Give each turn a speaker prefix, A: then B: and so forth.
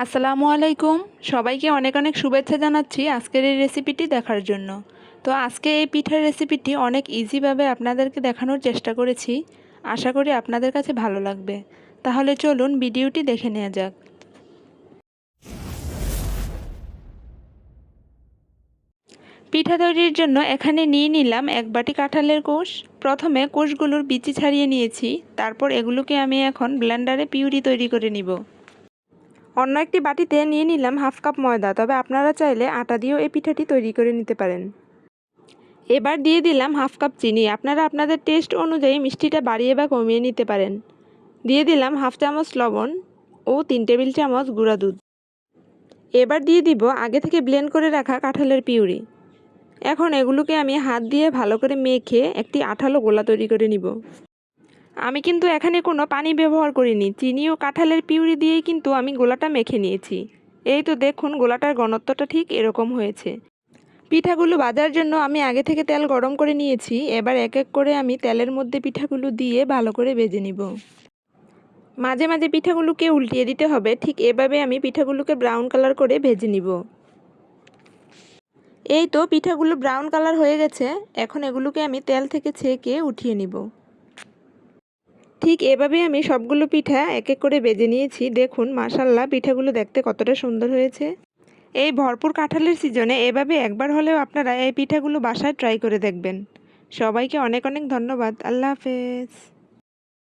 A: আসসালামু আলাইকুম। সবাইকে অনেক অনেক শুভেচ্ছা জানাচ্ছি আজকের এই রেসিপিটি দেখার জন্য। তো আজকে এই পিঠার রেসিপিটি অনেক ইজিভাবে আপনাদেরকে দেখানোর চেষ্টা করেছি। আশা করি আপনাদের কাছে ভালো লাগবে। তাহলে চলুন ভিডিওটি দেখে নেওয়া যাক। পিঠা তৈরির জন্য এখানে নিয়ে নিলাম এক বাটি কাঁঠালের কোষ। প্রথমে কোষগুলোর বিচি ছাড়িয়ে নিয়েছি। তারপর এগুলোকে আমি এখন ব্লেন্ডারে পিউরি তৈরি করে নিব। অন্য একটি বাটিতে নিয়ে নিলাম হাফ কাপ ময়দা, তবে আপনারা চাইলে আটা দিয়েও এই পিঠাটি তৈরি করে নিতে পারেন। এবার দিয়ে দিলাম হাফ কাপ চিনি, আপনারা আপনাদের টেস্ট অনুযায়ী মিষ্টিটা বাড়িয়ে বা কমিয়ে নিতে পারেন। দিয়ে দিলাম হাফ চামচ লবণ ও তিন টেবিল চামচ গুঁড়া দুধ। এবার দিয়ে দিব আগে থেকে ব্লেন্ড করে রাখা কাঁঠালের পিউরি। এখন এগুলোকে আমি হাত দিয়ে ভালো করে মেখে একটি আঠালো গোলা তৈরি করে নিব। আমি কিন্তু এখানে কোনো পানি ব্যবহার করিনি। চিনি ও কাঁঠালের পিউরি দিয়েই কিন্তু আমি গোলাটা মেখে নিয়েছি। এই তো দেখুন, গোলাটার ঘনত্বটা ঠিক এরকম হয়েছে। পিঠাগুলো ভাজার জন্য আমি আগে থেকে তেল গরম করে নিয়েছি। এবার এক এক করে আমি তেলের মধ্যে পিঠাগুলো দিয়ে ভালো করে ভেজে নিব। মাঝে মাঝে পিঠাগুলোকে উল্টিয়ে দিতে হবে। ঠিক এভাবে আমি পিঠাগুলোকে ব্রাউন কালার করে ভেজে নিব। এই তো পিঠাগুলো ব্রাউন কালার হয়ে গেছে। এখন এগুলোকে আমি তেল থেকে ছেঁকে উঠিয়ে নিব। ঠিক এভাবে আমি সবগুলো পিঠা এক এক করে বেজে নিয়েছি। দেখুন মাসাল্লাহ পিঠাগুলো দেখতে কতটা সুন্দর হয়েছে। এই ভরপুর কাঁঠালের সিজনে এভাবে একবার হলেও আপনারা এই পিঠাগুলো বাসায় ট্রাই করে দেখবেন। সবাইকে অনেক অনেক ধন্যবাদ। আল্লাহ হাফেজ।